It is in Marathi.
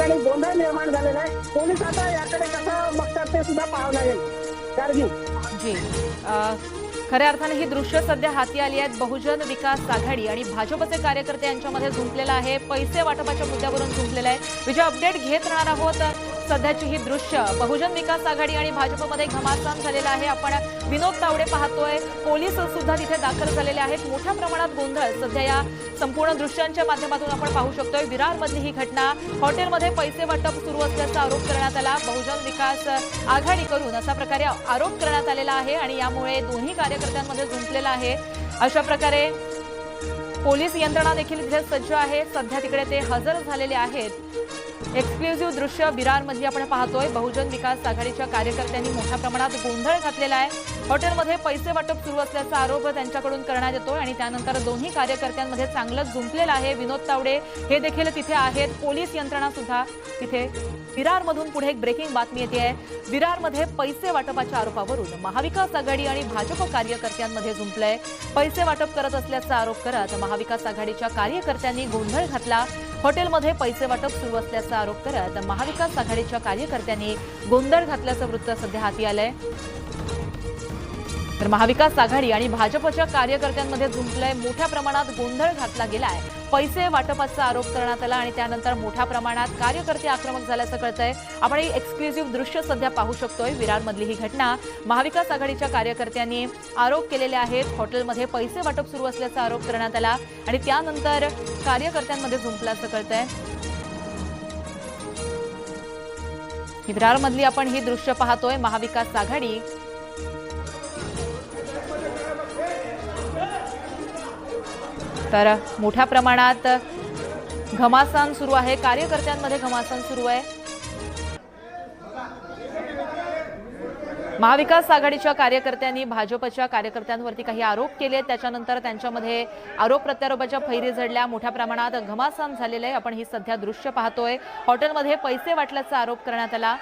ठिकाणी गोंधळ निर्माण झालेला आहे. पोलीस आता याकडे कसं बघतात ते सुद्धा पाहावं लागेल. गार्गी जी. खऱ्या अर्थाने ही दृश्य सध्या हाती आली आहेत. बहुजन विकास आघाडी आणि भाजपचे कार्यकर्ते यांच्यामध्ये जुंपलेलं आहे. पैसे वाटपाच्या मुद्द्यावरून झुंपलेला आहे. विजय अपडेट घेत राहणार आहोत. सध्याची ही दृश्य बहुजन विकास आघाडी आणि भाजपमध्ये घमासान झालेला आहे. आपण विनोद तावडे पाहतोय. पोलीस सुद्धा तिथे दाखल झालेले आहेत. मोठ्या प्रमाणात गोंधळ सध्या या संपूर्ण दृश्यांच्या माध्यमातून आपण पाहू शकतोय. विरारमधली ही घटना हॉटेलमध्ये पैसे वाटप सुरू असल्याचा आरोप करण्यात आला. बहुजन विकास आघाडी करून अशा प्रकारे आरोप करण्यात आलेला आहे आणि यामुळे दोन्ही कार्यकर्त्यांमध्ये जुंपलेला आहे. अशा प्रकारे पोलीस यंत्रणा देखील तिथे सज्ज आहे. सध्या तिकडे ते हजर झालेले आहेत. एक्सक्लुझिव्ह दृश्य विरारमधली आपण पाहतोय. बहुजन विकास आघाडीच्या कार्यकर्त्यांनी मोठ्या प्रमाणात गोंधळ घातलेला आहे. हॉटेलमध्ये पैसे वाटप सुरू असल्याचा आरोप त्यांच्याकडून करण्यात येतोय आणि त्यानंतर दोन्ही कार्यकर्त्यांमध्ये चांगलंच जुंपलेलं आहे. विनोद तावडे हे देखील तिथे आहेत. पोलीस यंत्रणा सुद्धा तिथे विरारमधून पुढे एक ब्रेकिंग बातमी येते आहे. विरारमध्ये पैसे वाटपाच्या आरोपावरून महाविकास आघाडी आणि भाजप कार्यकर्त्यांमध्ये जुंपलंय. पैसे वाटप करत असल्याचा आरोप करत महाविकास आघाडीच्या कार्यकर्त्यांनी गोंधळ घातला. हॉटेलमध्ये पैसे वाटप सुरू असल्याचा आरोप करत महाविकास आघाडीच्या कार्यकर्त्यांनी गोंधळ घातल्याचं वृत्त सध्या हाती आलंय. तर महाविकास आघाडी आणि भाजपच्या कार्यकर्त्यांमध्ये जुंपलंय मोठ्या प्रमाणात गोंधळ घातला गेलाय. पैसे वाटपाचा आरोप करण्यात आला आणि त्यानंतर मोठ्या प्रमाणात कार्यकर्ते आक्रमक झाल्याचं कळतंय. आपण एक एक्सक्लुझिव्ह दृश्य सध्या पाहू शकतोय. विरारमधली ही घटना. महाविकास आघाडीच्या कार्यकर्त्यांनी आरोप केलेले आहेत. हॉटेलमध्ये पैसे वाटप सुरू असल्याचा आरोप करण्यात आला आणि त्यानंतर कार्यकर्त्यांमध्ये जुंपल्याचं कळतंय. विरारमधली आपण ही दृश्य पाहतोय. महाविकास आघाडी तर मोठ्या प्रमाणात घमासान सुरू आहे. कार्यकर्त्यांमध्ये घमासान सुरू आहे. महाविकास आघाडीच्या कार्यकर्त्यांनी भाजपच्या कार्यकर्त्यांवरती काही आरोप केले त्याच्यानंतर त्यांच्यामध्ये आरोप प्रत्यारोपाच्या फैरी झडल्या. मोठ्या प्रमाणात घमासान झालेलं आहे. आपण ही सध्या दृश्य पाहतोय. हॉटेलमध्ये पैसे वाटल्याचा आरोप करण्यात आला.